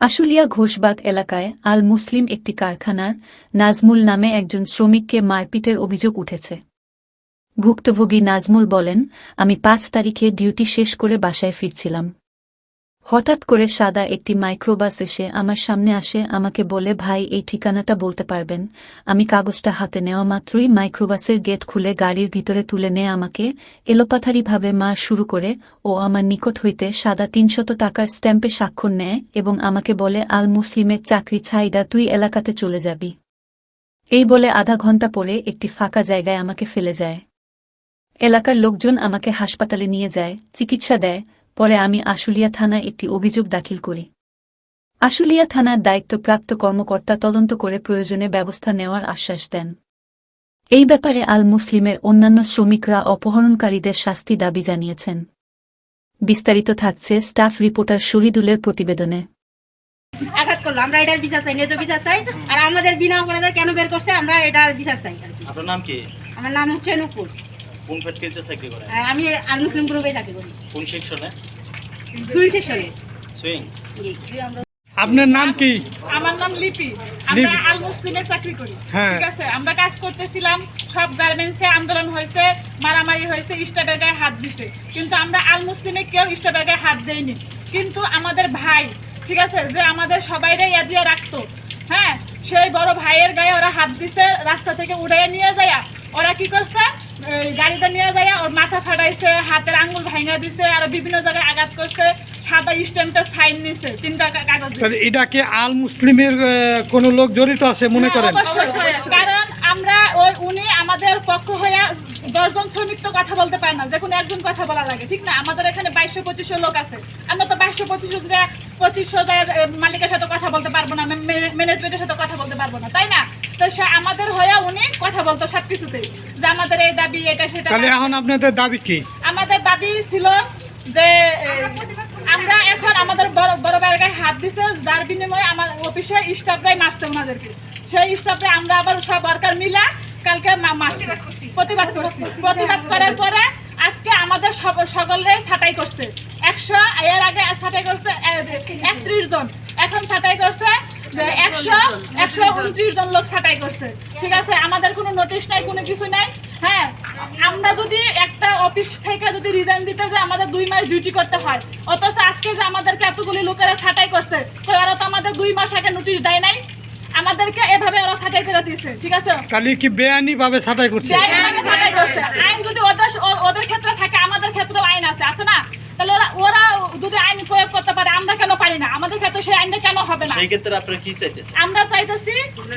আশুলিয়া ঘোষবাগ এলাকায় আল মুসলিম একটি কারখানার নাজমুল নামে একজন শ্রমিককে মারপিটের অভিযোগ উঠেছে। ভুক্তভোগী নাজমুল বলেন, আমি পাঁচ তারিখে ডিউটি শেষ করে বাসায় ফিরছিলাম। হঠাৎ করে সাদা একটি মাইক্রোবাস এসে আমার সামনে আসে, আমাকে বলে, ভাই, এই ঠিকানাটা বলতে পারবেন। আমি কাগজটা হাতে নেওয়া মাত্রই মাইক্রোবাসের গেট খুলে গাড়ির ভিতরে তুলে নিয়ে আমাকে এলোপাথারিভাবে মার শুরু করে, ও আমার নিকট হইতে সাদা তিনশত টাকার স্ট্যাম্পে স্বাক্ষর নেয় এবং আমাকে বলে, আল মুসলিমের চাকরি ছাইডা তুই এলাকাতে চলে যাবি। এই বলে আধা ঘণ্টা পরে একটি ফাঁকা জায়গায় আমাকে ফেলে যায়। এলাকার লোকজন আমাকে হাসপাতালে নিয়ে যায়, চিকিৎসা দেয় পরে আমি আশুলিয়া থানায় একটি অভিযোগ দাখিল করি। আশুলিয়া থানার দায়িত্বপ্রাপ্ত কর্মকর্তা তদন্ত করে প্রয়োজনে ব্যবস্থা নেওয়ার আশ্বাস দেন। এই ব্যাপারে আল মুসলিমের অন্যান্য শ্রমিকরা অপহরণকারীদের শাস্তি দাবি জানিয়েছেন। বিস্তারিত থাকছে স্টাফ রিপোর্টার শহীদুলের প্রতিবেদনে। আঘাত করল আমরা এটার বিচার চাই ন্যায্য বিচার চাই আর আমাদের বিনা অপরাধে কেন বের করছে আমরা এটার বিচার চাই। আপনার নাম কি? আমার নাম হচ্ছে নুপুর। কোন ফ্যাক্টরিতে চাকরি করেন আমি আল মুসলিম গ্রুপে চাকরি করি। কোন সেকশনে? আপনার নাম কি? আমার নাম লিপি। আমরা আল মুসলিমে চাকরি করি। হ্যাঁ। ঠিক আছে? আমরা কাজ করতেছিলাম সব গার্মেন্টসে আন্দোলন হয়েছে মারামারি হয়েছে স্টাফের গায়ে হাত দিছে। কিন্তু আমরা আল মুসলিমে কেউ স্টাফের গায়ে হাত দেয়নি। কিন্তু আমাদের ভাই ঠিক আছে? যে আমাদের সবাইরে ইয়া দিয়ে রাখতো হ্যাঁ? সেই বড় ভাইয়ের গায়ে ওরা হাত দিছে রাস্তা থেকে উড়াইয়া নিয়ে যায় ওরা কি করছে? গাড়িতে নিয়ে যায় ওর মাথা ফাটাইছে হাতের আঙ্গুল ভাঙা দিছে আর বিভিন্ন জায়গায় আঘাত করছে সাদা স্ট্যাম্পটা সাইন নিছে তিনটা কাগজ তাহলে এটা কি আল মুসলিমের কোনো লোক জড়িত আছে মনে করেন? কারণ আমরা ওই উনি আমাদের পক্ষ হয়ে দশজন শ্রমিক তো কথা বলতে পারে না যে কোনো একজন কথা বলা লাগে ঠিক না? আমাদের এখানে বাইশশো পঁচিশশো লোক আছে। আমরা তো বাইশশো পঁচিশশো পঁচিশশো মালিকের সাথে কথা বলতে পারব না ম্যানেজমেন্টের সাথে কথা বলতে পারব না তাই না? তো আমাদের হয়ে উনি কথা বলতো সব যে আমাদের এই দাবি এটা সেটা তাহলে এখন আপনাদের দাবি কি? আমাদের দাবি ছিল যে আমরা এখন আমাদের বড় বড় গায়ে হাত দিছে যার বিনিময়ে আমার অফিসে স্টাফরাই মারছে ওনাদেরকে। সেই স্টাফে আমরা আবার সব ওয়ার্কার মিলা কালকে মারছি প্রতিবাদ করছি। প্রতিবাদ করার পরে আজকে আমাদের সব সকলের ছাঁটাই করছে। একশো এর আগে ছাঁটাই করছে একত্রিশ জন। এখন ছাঁটাই করছে যে একশো একশো উনত্রিশ জন লোক ছাঁটাই করছে। ঠিক আছে আমাদের কোনো নোটিশ নাই কোনো কিছু নাই হ্যাঁ? আমরা যদি একটা অফিস থেকে যদি রিজাইন দিতে যে আমাদের দুই মাস ডিউটি করতে হয়। অথচ আজকে যে আমাদেরকে এতগুলি লোকেরা ছাঁটাই করছে তো ওরা তো আমাদের দুই মাস আগে নোটিশ দেয় নাই। আমাদেরকে এভাবে ওরা ছাঁটাই করে দিয়েছে ঠিক আছে? তাহলে কি বেআইনি ভাবে ছাঁটাই করছে? আইনভাবে করছে। আইন যদি ওদের ওদের ক্ষেত্রে থাকে আমাদের ক্ষেত্রেও আইন আছে আছে না তাহলে ওরা ওরা যদি আইন প্রয়োগ করতে পারে আমরা কেন পারি না? আমাদের ক্ষেত্রে সেই আইনটা কেন হবে না? সেই ক্ষেত্রে আপনারা কি চাইতেছেন? আমরা চাইতেছি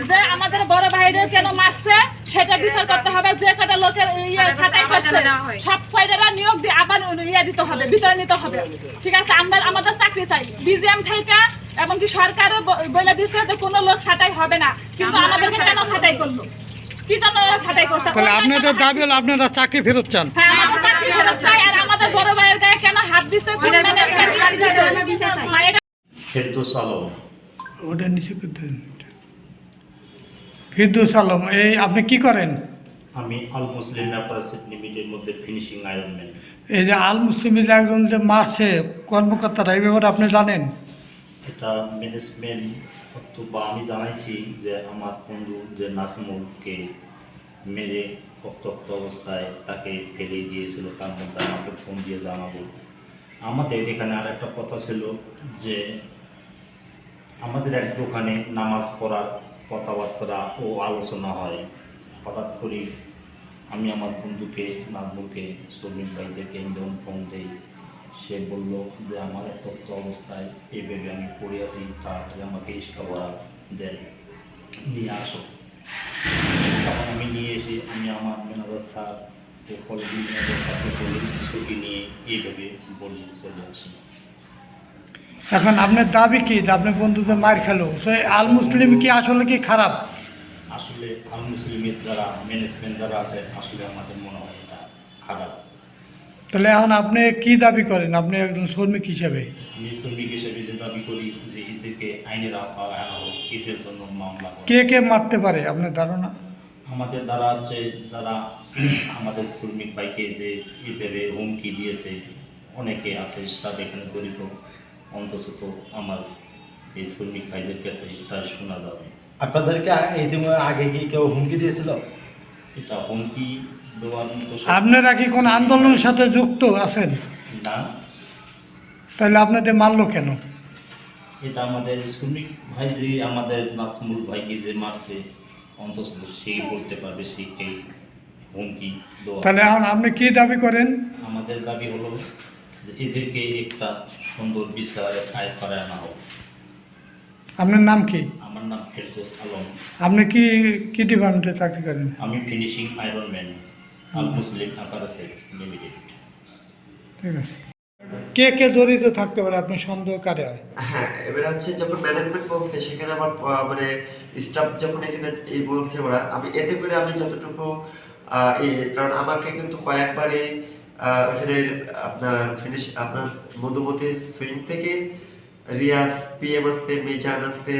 যে আমাদের বড় ভাইদের কেন মারছে সেটা বিচার করতে হবে যে কটা লোকের ইয়ে ছাঁটাই করছে সব কয়টারা নিয়োগ দিয়ে আবার ইয়ে দিতে হবে ভিতরে নিতে হবে। ঠিক আছে আমরা আমাদের চাকরি চাই। বিজিএম থেকে এবং কি সরকারও বলে দিচ্ছে যে কোনো লোক ছাঁটাই হবে না। কিন্তু আমাদেরকে কেন ছাঁটাই করল? কি জন্য ছাঁটাই করছে? আপনাদের দাবি হলো আপনারা চাকরি ফেরত চান। হ্যাঁ আমাদের চাকরি ফেরত চাই আর আমাদের বড় ভাইয়ের গায়ে কেন হাত দিচ্ছে কোন ম্যানের গায়ে হাত দিচ্ছে? এটা ফেরদৌস আলম। ওটা নিচে করতে ফিরদৌস আলম এই আপনি কি করেন? আমি আল মুসলিম অ্যাপারেসিট লিমিটেড মধ্যে ফিনিশিং আয়রনম্যান এই যে আল মুসলিমের একজন যে মারছে কর্মকর্তারা এই ব্যাপারে আপনি জানেন? এটা ম্যানেজমেন্ট বা আমি জানাইছি যে আমার বন্ধু যে নাসমুলকে মেরে রক্তাক্ত অবস্থায় তাকে ফেলে দিয়েছিল, তার মধ্যে আমাকে ফোন দিয়ে জানাব। আমাদের এখানে আর একটা কথা ছিল যে, আমাদের এক দোকানে নামাজ পড়ার কথাবার্তা ও আলোচনা হয়। হঠাৎ করে আমি আমার বন্ধুকে নাজমুলকে শ্রমিক ভাইদেরকে যখন ফোন দিই। সে বলল যে, আমার তথ্য অবস্থায় এইভাবে আমি পড়ে আছি, তাড়াতাড়ি আমাকে ইস্কা ভরা দেয় নিয়ে আসো। তখন আমি নিয়ে এসে আমি আমার ম্যানেজার স্যার ও কলেজের ম্যানেজার স্যারকে বলি ছুটি নিয়ে এইভাবে বলি চলে আসি। এখন আপনার দাবি কি? যে আপনার বন্ধুদের মার খেলো। সে আল মুসলিম কি আসলে কি খারাপ? আসলে আল মুসলিমের যারা ম্যানেজমেন্ট যারা আছে আসলে আমাদের মনে হয় এটা খারাপ। তাহলে এখন আপনি কি দাবি করেন? আপনি একজন শ্রমিক হিসেবে। আমি শ্রমিক হিসেবে যে দাবি করি যে এদেরকে আইনের আওতায় আনা হোক এদের জন্য মামলা কে কে মারতে পারে আপনার ধারণা? আমাদের দ্বারা হচ্ছে যারা আমাদের শ্রমিক ভাইকে যে এইভাবে হুমকি দিয়েছে অনেকে আছে স্টাফ এখানে জড়িত। অন্তত আমার এই শ্রমিক ভাইদের কাছে এটা শোনা যাবে। আপনাদেরকে ইতিমধ্যে আগে কি কেউ হুমকি দিয়েছিল? এটা হুমকি দেওয়ার মতো আপনারা কি কোনো আন্দোলনের সাথে যুক্ত আছেন? না। তাহলে আপনাদের মারলো কেন? এটা আমাদের শ্রমিক ভাই যে আমাদের নাসমুল ভাইকে যে মারছে অন্তত সেই বলতে পারবে সেই এই হুমকি তাহলে এখন আপনি কি দাবি করেন? আমাদের দাবি হলো যে এদেরকে একটা সুন্দর বিচার আয় করে আনা হোক। আপনার নাম কি? আমার নাম ফেরদোস আলম। আপনি কি কি ডিপার্টমেন্টে চাকরি করেন? আমি finishing iron man Al Muslim apparel limited. ঠিক আছে। কে কে জড়িত থাকতে পারে? আপনি সন্দেহ কারে হয়? হ্যাঁ এবার হচ্ছে যখন ম্যানেজমেন্ট বলছে সেখানে আমার মানে স্টাফ যখন এখানে এই বলছে ওরা আমি এতে করে আমি যতটুকু কারণ আমাকে কিন্তু কয়েকবারই আহ, এখানে আপনার ফিনিশ আপনার মধুমতি সুইং থেকে রিয়াজ পিএম আছে মিজান আছে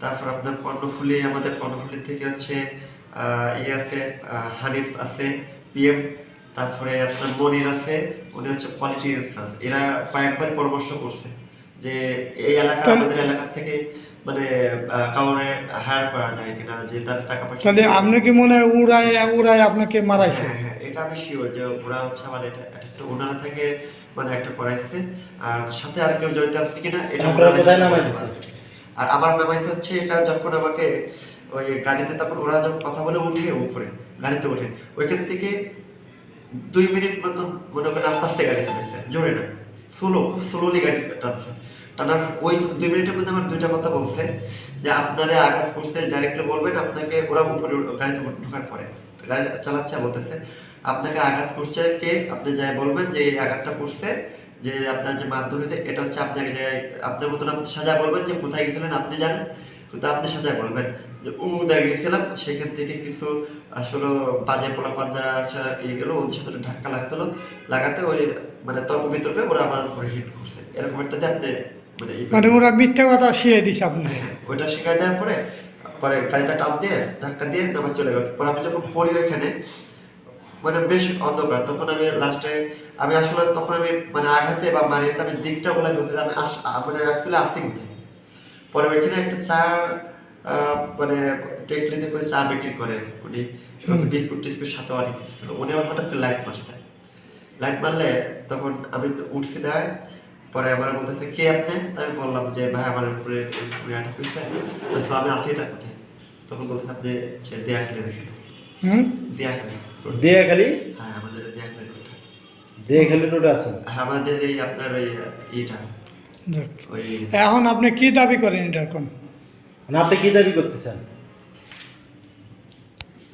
তারপর আপনার কর্ণফুলি আমাদের কর্ণফুলি থেকে হচ্ছে ইয়ে আছে হানিফ আছে পিএম তারপরে আপনার মনির আছে উনি হচ্ছে কোয়ালিটি এরা কয়েকবার পরামর্শ করছে যে এই এলাকা আমাদের এলাকা থেকে মানে কাউরে হায়ার করা যায় কিনা যে তার টাকা পয়সা তাহলে আপনি কি মনে হয় উড়াই উড়াই আপনাকে মারাইছে হ্যাঁ হ্যাঁ এটা আমি শিওর যে ওরা হচ্ছে আমার এটা একটা ওনারা থেকে মানে একটা করাইছে আর সাথে আর কেউ জড়িত আছে কিনা এটা কোথায় বলতে নামাইতেছে? পারবে। আর আমার নামাইছে হচ্ছে এটা যখন আমাকে ওই গাড়িতে তারপর ওরা যখন কথা বলে উঠে উপরে গাড়িতে উঠে ওইখান থেকে দুই মিনিট মতন মনে করেন আস্তে আস্তে গাড়ি চালাইছে, জোরে না। স্লো খুব স্লোলি গাড়ি টানছে টানার ওই দুই মিনিটের মধ্যে আমার দুইটা কথা বলছে, যে আপনারা আঘাত করছে ডাইরেক্টলি বলবেন, আপনাকে ওরা উপরে গাড়িতে ঢোকার পরে। গাড়ি চালাচ্ছে, বলতেছে, আপনাকে আঘাত করছে কে? আপনি যাই বলবেন যে, এই আঘাতটা করছে, যে আপনার যে হয়েছে, এটা হচ্ছে আপনাকে যে, আপনার মতন আপনি সাজা বলবেন যে, কোথায় গেছিলেন আপনি জানেন? কিন্তু আপনি সাজায় বলবেন যে ও দাঁড়িয়েছিলাম সেখান থেকে কিছু আসলে বাজে পোলাপান যারা আছে ইয়ে গেলো ওদের সাথে ধাক্কা লাগছিল। লাগাতে ওই মানে তর্ক বিতর্কে ওরা আমার উপরে হিট করছে। এরকম একটা আপনি মানে মানে ওরা মিথ্যে কথা দিছে আপনি হ্যাঁ, ওইটা শিখাই দেওয়ার পরে পরে গাড়িটা দিয়ে ধাক্কা দিয়ে নামা চলে গেল। পরে আমি যখন পড়ি ওইখানে মানে বেশ অন্ধকার। তখন আমি লাস্টে আমি আসলে তখন আমি মানে আঘাতে বা মারিতে আমি দিকটা বলে যে আমি মানে অ্যাকচুয়ালি আসি কোথায় পরে ওইখানে একটা চা মানে টেকলিতে করে চা বিক্রি করে উনি। বিস্কুট টিস্কুট সাথে অনেক কিছু ছিল। উনি আমার হঠাৎ করে লাইট মারছে। লাইট মারলে তখন আমি তো উঠছি দাঁড়ায় পরে আমার বলতেছে কে আপনি? আমি বললাম যে ভাই আমার উপরে উপরে আটক হয়েছে। তো আমি আসি এটা কোথায়? তখন বলতেছে আপনি সে দেয়া খেলে রেখে হুম? দেয়া খেলে দিয়ে খালি হ্যাঁ আমাদের দেয়া খেলে রোড। আছেন? হ্যাঁ আমাদের এই আপনার ওই। ওই এখন আপনি কি দাবি করেন এটা এখন মানে আপনি কি দাবি করতেছেন?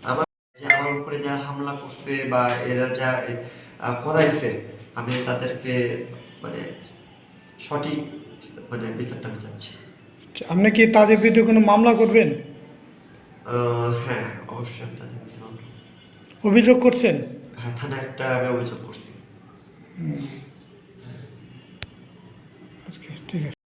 আমার আমার উপরে যারা হামলা করছে বা এরা যা করাইছে আমি তাদেরকে মানে সঠিক মানে বিচারটা আমি চাচ্ছি। আপনি কি তাদের বিরুদ্ধে কোনো মামলা করবেন? হ্যাঁ অবশ্যই আমি তাদের বিরুদ্ধে অভিযোগ করছেন? হ্যাঁ থানায় একটা আমি অভিযোগ করছি। হুম। ঠিক আছে